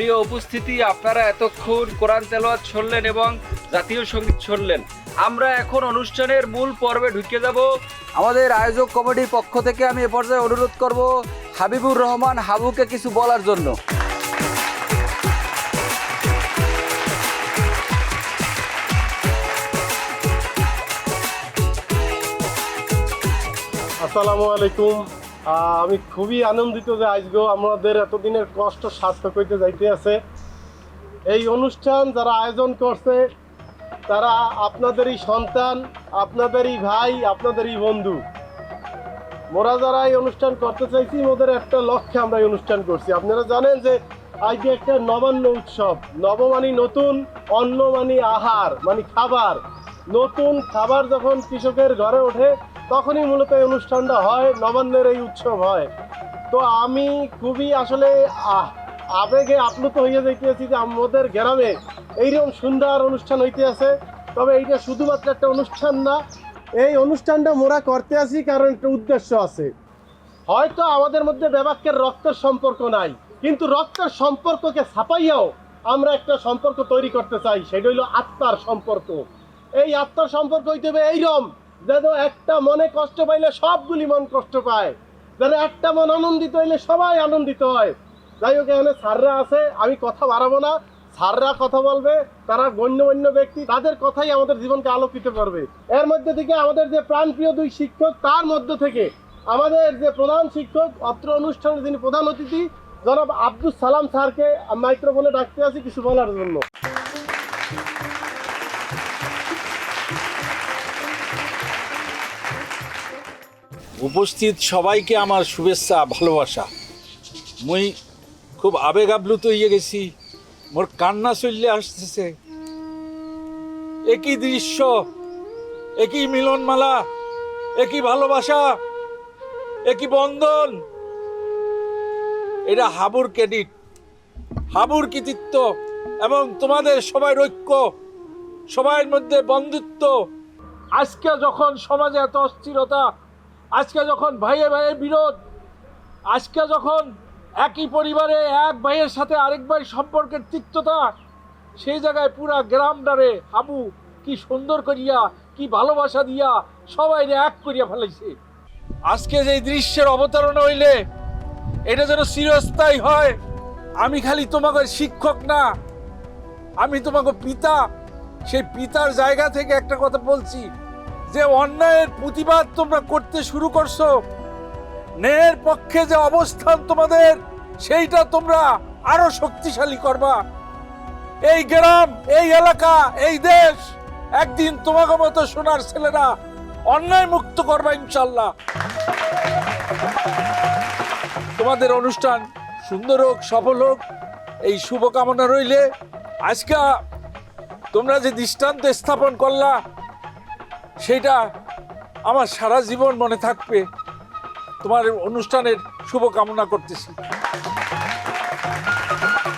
প্রিয় উপস্থিতি, আপনারা এতক্ষণ কোরআন তেলাওয়াত শুনলেন এবং জাতীয় সংগীত শুনলেন। আমরা এখন অনুষ্ঠানের মূল পর্বে ঢুকে যাব। আমাদের আয়োজক কমিটির পক্ষ থেকে আমি এ পর্যায়ে অনুরোধ করব হাবিবুর রহমান হাবুকে কিছু বলার জন্য। আসসালামু আলাইকুম। আমি খুবই আনন্দিত যে আজকেও আমাদের এতদিনের কষ্ট সার্থক হইতে যাইতে আছে। এই অনুষ্ঠান যারা আয়োজন করছে, তারা আপনাদেরই সন্তান, আপনাদেরই ভাই, আপনাদেরই বন্ধু। মোরা যারা এই অনুষ্ঠান করতে চাইছি ওদের একটা লক্ষ্যে আমরা এই অনুষ্ঠান করছি। আপনারা জানেন যে আজকে একটা নবান্ন উৎসব। নব মানে নতুন অন্ন মানে আহার মানে খাবার। নতুন খাবার যখন কৃষকের ঘরে ওঠে তখনই মূলত এই অনুষ্ঠানটা হয়, নবান্নের এই উৎসব হয়। তো আমি খুবই আসলে আবেগে আপ্লুত হয়ে যাইতেছি যে আমাদের গ্রামে এইরকম সুন্দর অনুষ্ঠান হইতে আছে তবে এইটা শুধুমাত্র একটা অনুষ্ঠান না, এই অনুষ্ঠানটা মোরা করতে আসি কারণ একটা উদ্দেশ্য আছে। হয়তো আমাদের মধ্যে বেবাক্যের রক্তের সম্পর্ক নাই, কিন্তু রক্তের সম্পর্ককে ছাপাইয়াও আমরা একটা সম্পর্ক তৈরি করতে চাই, সেটা হইল আত্মার সম্পর্ক। এই আত্মার সম্পর্ক হইতে হবে এইরকম যেন একটা মনে কষ্ট পাইলে সবগুলি মন কষ্ট পায়। যেন একটা মন আনন্দিত হইলে সবাই আনন্দিত হয়। যাই হোক, এখানে স্যাররা আছে, আমি কথা বাড়াবো না। স্যাররা কথা বলবে, তারা গণ্যমান্য ব্যক্তি, তাদের কথাই আমাদের জীবনকে আলোকিত করবে। এর মধ্যে থেকে আমাদের যে প্রাণপ্রিয় দুই শিক্ষক, তার মধ্য থেকে আমাদের যে প্রধান শিক্ষক, অত্র অনুষ্ঠানের যিনি প্রধান অতিথি, জনাব আব্দুল সালাম স্যারকে মাইক্রোফোনে ডাকতে আছি কিছু বলার জন্য। উপস্থিত সবাইকে আমার শুভেচ্ছা, ভালোবাসা। মুই খুব আবেগ আপ্লুত হয়ে গেছি। মোর কান্না চললে আসতেছে। একই দৃশ্য, একই মিলনমালা, একই ভালোবাসা, একই বন্ধন। এটা হাবুর ক্রেডিট, হাবুর কৃতিত্ব এবং তোমাদের সবাই ঐক্য সবার মধ্যে বন্ধুত্ব। আজকে যখন সমাজে এত অস্থিরতা আজকে যখন ভাইয়ে ভাইয়ের বিরোধ, আজকে যখন একই পরিবারে এক ভাইয়ের সাথে আরেক ভাই সম্পর্কের তিক্ততা, সেই জায়গায় পুরা গ্রামটারে হাবু, কি সুন্দর করিয়া, কি ভালোবাসা দিয়া সবাই এক করিয়া ফেলাইছে। আজকে যে দৃশ্যের অবতারণা হইলে, এটা যেন চিরস্থায়ী হয়। আমি খালি তোমাকে শিক্ষক না, আমি তোমাকে পিতা। সেই পিতার জায়গা থেকে একটা কথা বলছি। যে অন্যায়ের প্রতিবাদ তোমরা করতে শুরু করছ, ন্যায়ের পক্ষে যে অবস্থান তোমাদের, সেইটা তোমরা আরও শক্তিশালী করবা। এই গ্রাম, এই এলাকা, এই দেশ, একদিন তোমাকে মতো সোনার ছেলেরা অন্যায় মুক্ত করবা ইনশাল্লাহ তোমাদের অনুষ্ঠান সুন্দর হোক, সফল হোক, এই শুভকামনা রইলে আজকে তোমরা যে দৃষ্টান্ত স্থাপন করলা সেটা আমার সারা জীবন মনে থাকবে। তোমার অনুষ্ঠানের শুভকামনা করতেছি।